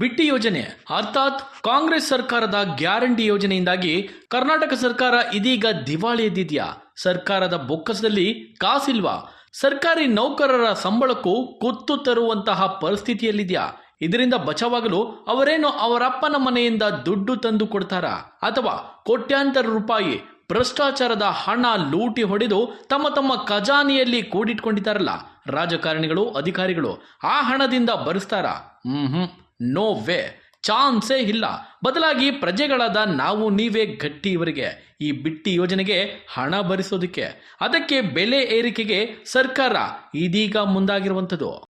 ಬಿಟ್ಟಿ ಯೋಜನೆ, ಅರ್ಥಾತ್ ಕಾಂಗ್ರೆಸ್ ಸರ್ಕಾರದ ಗ್ಯಾರಂಟಿ ಯೋಜನೆಯಿಂದಾಗಿ ಕರ್ನಾಟಕ ಸರ್ಕಾರ ಇದೀಗ ದಿವಾಳಿ ಎದ್ದಿದ್ಯಾ? ಸರ್ಕಾರದ ಬೊಕ್ಕಸದಲ್ಲಿ ಕಾಸಿಲ್ವಾ? ಸರ್ಕಾರಿ ನೌಕರರ ಸಂಬಳಕ್ಕೂ ಕುತ್ತು ತರುವಂತಹ ಪರಿಸ್ಥಿತಿಯಲ್ಲಿದ್ಯಾ? ಇದರಿಂದ ಬಚಾವಾಗಲು ಅವರೇನು ಅವರಪ್ಪನ ಮನೆಯಿಂದ ದುಡ್ಡು ತಂದು ಕೊಡ್ತಾರಾ? ಅಥವಾ ಕೋಟ್ಯಾಂತರ ರೂಪಾಯಿ ಭ್ರಷ್ಟಾಚಾರದ ಹಣ ಲೂಟಿ ಹೊಡೆದು ತಮ್ಮ ತಮ್ಮ ಖಜಾನೆಯಲ್ಲಿ ಕೂಡಿಟ್ಕೊಂಡಿದ್ದಾರಲ್ಲ ರಾಜಕಾರಣಿಗಳು, ಅಧಿಕಾರಿಗಳು, ಆ ಹಣದಿಂದ ಭರಿಸ್ತಾರ? ಹ್ಮ್. ನೋ ವೇ ಚಾನ್ಸೇ ಇಲ್ಲ. ಬದಲಾಗಿ ಪ್ರಜೆಗಳಾದ ನಾವು, ನೀವೇ ಗಟ್ಟಿ ಇವರಿಗೆ ಈ ಬಿಟ್ಟಿ ಯೋಜನೆಗೆ ಹಣ ಭರಿಸೋದಕ್ಕೆ. ಅದಕ್ಕೆ ಬೆಲೆ ಏರಿಕೆಗೆ ಸರ್ಕಾರ ಇದೀಗ ಮುಂದಾಗಿರುವಂಥದ್ದು.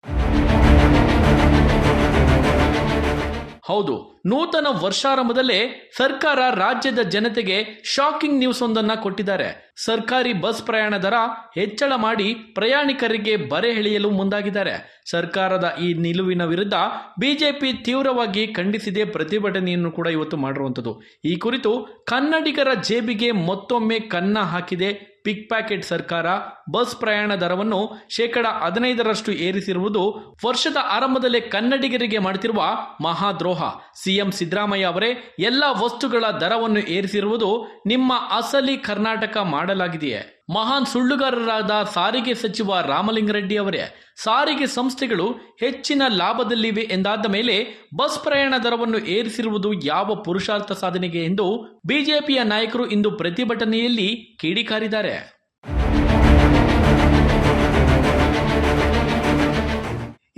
ಹೌದು. ನೂತನ ವರ್ಷಾರಂಭದಲ್ಲೇ ಸರ್ಕಾರ ರಾಜ್ಯದ ಜನತೆಗೆ ಶಾಕಿಂಗ್ ನ್ಯೂಸ್ ಒಂದನ್ನ ಕೊಟ್ಟಿದ್ದಾರೆ. ಸರ್ಕಾರಿ ಬಸ್ ಪ್ರಯಾಣ ದರ ಹೆಚ್ಚಳ ಮಾಡಿ ಪ್ರಯಾಣಿಕರಿಗೆ ಬರೆ ಎಳೆಯಲು ಮುಂದಾಗಿದ್ದಾರೆ. ಸರ್ಕಾರದ ಈ ನಿಲುವಿನ ವಿರುದ್ಧ ಬಿಜೆಪಿ ತೀವ್ರವಾಗಿ ಖಂಡಿಸಿದೆ ಪ್ರತಿಭಟನೆಯನ್ನು ಕೂಡ ಇವತ್ತು ಮಾಡಿರುವಂಥದ್ದು. ಈ ಕುರಿತು ಕನ್ನಡಿಗರ ಜೇಬಿಗೆ ಮತ್ತೊಮ್ಮೆ ಕನ್ನ ಹಾಕಿದೆ ಪಿಕ್ ಪ್ಯಾಕೆಟ್ ಸರ್ಕಾರ. ಬಸ್ ಪ್ರಯಾಣ ದರವನ್ನು ಶೇಕಡ ಹದಿನೈದರಷ್ಟು ಏರಿಸಿರುವುದು ವರ್ಷದ ಆರಂಭದಲ್ಲೇ ಕನ್ನಡಿಗರಿಗೆ ಮಾಡುತ್ತಿರುವ ಮಹಾದ್ರೋಹ. ಸಿಎಂ ಸಿದ್ದರಾಮಯ್ಯ ಅವರೇ ಎಲ್ಲ ವಸ್ತುಗಳ ದರವನ್ನು ಏರಿಸಿರುವುದು ನಿಮ್ಮ ಅಸಲಿ ಕರ್ನಾಟಕ ಮಾಡಲಾಗಿದೆಯೇ. ಮಹಾನ್ ಸುಳ್ಳುಗಾರರಾದ ಸಾರಿಗೆ ಸಚಿವ ರಾಮಲಿಂಗರೆಡ್ಡಿ ಅವರೇ, ಸಾರಿಗೆ ಸಂಸ್ಥೆಗಳು ಹೆಚ್ಚಿನ ಲಾಭದಲ್ಲಿವೆ ಎಂದಾದ ಮೇಲೆ ಬಸ್ ಪ್ರಯಾಣ ದರವನ್ನು ಏರಿಸಿರುವುದು ಯಾವ ಪುರುಷಾರ್ಥ ಸಾಧನೆಗೆ ಎಂದು ಬಿಜೆಪಿಯ ನಾಯಕರು ಇಂದು ಪ್ರತಿಭಟನೆಯಲ್ಲಿ ಕಿಡಿಕಾರಿದ್ದಾರೆ.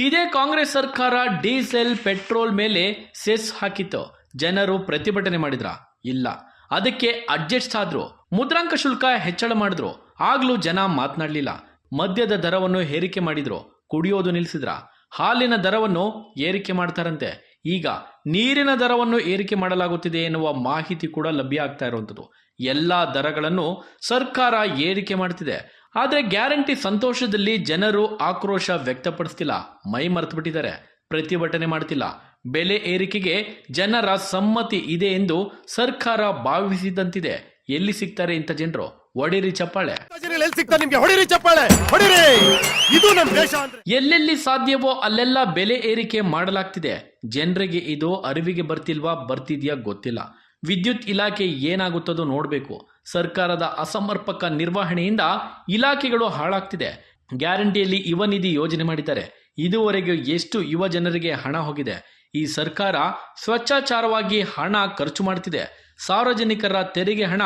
ಇದೇ ಕಾಂಗ್ರೆಸ್ ಸರ್ಕಾರ ಡೀಸೆಲ್, ಪೆಟ್ರೋಲ್ ಮೇಲೆ ಸೆಸ್ ಹಾಕಿತ್ತು. ಜನರು ಪ್ರತಿಭಟನೆ ಮಾಡಿದ್ರ? ಇಲ್ಲ. ಅದಕ್ಕೆ ಅಡ್ಜಸ್ಟ್ ಆದ್ರು. ಮುದ್ರಾಂಕ ಶುಲ್ಕ ಹೆಚ್ಚಳ ಮಾಡಿದ್ರು. ಆಗ್ಲೂ ಜನ ಮಾತನಾಡಲಿಲ್ಲ. ಮದ್ಯದ ದರವನ್ನು ಏರಿಕೆ ಮಾಡಿದ್ರು. ಕುಡಿಯೋದು ನಿಲ್ಲಿಸಿದ್ರ ಹಾಲಿನ ದರವನ್ನು ಏರಿಕೆ ಮಾಡ್ತಾರಂತೆ. ಈಗ ನೀರಿನ ದರವನ್ನು ಏರಿಕೆ ಮಾಡಲಾಗುತ್ತಿದೆ ಎನ್ನುವ ಮಾಹಿತಿ ಕೂಡ ಲಭ್ಯ ಆಗ್ತಾ ಇರುವಂಥದ್ದು. ಎಲ್ಲಾ ದರಗಳನ್ನು ಸರ್ಕಾರ ಏರಿಕೆ ಮಾಡ್ತಿದೆ. ಆದರೆ ಗ್ಯಾರಂಟಿ ಸಂತೋಷದಲ್ಲಿ ಜನರು ಆಕ್ರೋಶ ವ್ಯಕ್ತಪಡಿಸ್ತಿಲ್ಲ ಮೈ ಮರೆತು ಬಿಟ್ಟಿದ್ದಾರೆ ಪ್ರತಿಭಟನೆ ಮಾಡ್ತಿಲ್ಲ. ಬೆಲೆ ಏರಿಕೆಗೆ ಜನರ ಸಮ್ಮತಿ ಇದೆ ಎಂದು ಸರ್ಕಾರ ಭಾವಿಸಿದಂತಿದೆ. ಎಲ್ಲಿ ಸಿಗ್ತಾರೆ ಇಂಥ ಜನರು? ಒಡಿರಿ ಚಪ್ಪಾಳೆ. ಎಲ್ಲೆಲ್ಲಿ ಸಾಧ್ಯವೋ ಅಲ್ಲೆಲ್ಲ ಬೆಲೆ ಏರಿಕೆ ಮಾಡಲಾಗ್ತಿದೆ. ಜನರಿಗೆ ಇದು ಅರಿವಿಗೆ ಬರ್ತಿಲ್ವಾ ಬರ್ತಿದ್ಯಾ ಗೊತ್ತಿಲ್ಲ. ವಿದ್ಯುತ್ ಇಲಾಖೆ ಏನಾಗುತ್ತದೋ ನೋಡಬೇಕು. ಸರ್ಕಾರದ ಅಸಮರ್ಪಕ ನಿರ್ವಹಣೆಯಿಂದ ಇಲಾಖೆಗಳು ಹಾಳಾಗ್ತಿದೆ. ಗ್ಯಾರಂಟಿಯಲ್ಲಿ ಯುವ ನಿಧಿ ಯೋಜನೆ ಮಾಡಿದ್ದಾರೆ. ಇದುವರೆಗೆ ಎಷ್ಟು ಯುವ ಜನರಿಗೆ ಹಣ ಹೋಗಿದೆ. ಈ ಸರ್ಕಾರ ಸ್ವಚ್ಛಾಚಾರವಾಗಿ ಹಣ ಖರ್ಚು ಮಾಡ್ತಿದೆ. ಸಾರ್ವಜನಿಕರ ತೆರಿಗೆ ಹಣ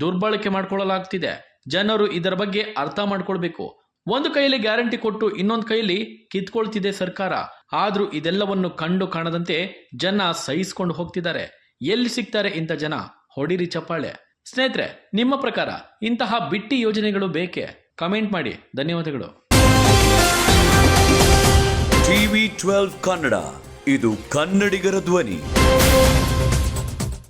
ದುರ್ಬಳಕೆ ಮಾಡಿಕೊಳ್ಳಲಾಗ್ತಿದೆ. ಜನರು ಇದರ ಬಗ್ಗೆ ಅರ್ಥ ಮಾಡ್ಕೊಳ್ಬೇಕು. ಒಂದು ಕೈಯಲ್ಲಿ ಗ್ಯಾರಂಟಿ ಕೊಟ್ಟು ಇನ್ನೊಂದು ಕೈಯಲ್ಲಿ ಕಿತ್ಕೊಳ್ತಿದೆ ಸರ್ಕಾರ. ಆದ್ರೂ ಇದೆಲ್ಲವನ್ನು ಕಂಡು ಕಾಣದಂತೆ ಜನ ಸಹಿಸ್ಕೊಂಡು ಹೋಗ್ತಿದ್ದಾರೆ. ಎಲ್ಲಿ ಸಿಗ್ತಾರೆ ಇಂಥ ಜನ? ಹೊಡಿರಿ ಚಪ್ಪಾಳೆ. ಸ್ನೇಹಿತರೆ, ನಿಮ್ಮ ಪ್ರಕಾರ ಇಂತಹ ಬಿಟ್ಟಿ ಯೋಜನೆಗಳು ಬೇಕೇ? ಕಮೆಂಟ್ ಮಾಡಿ. ಧನ್ಯವಾದಗಳು. TV twelve Kannada. ಇದು ಕನ್ನಡಿಗರ ಧ್ವನಿ.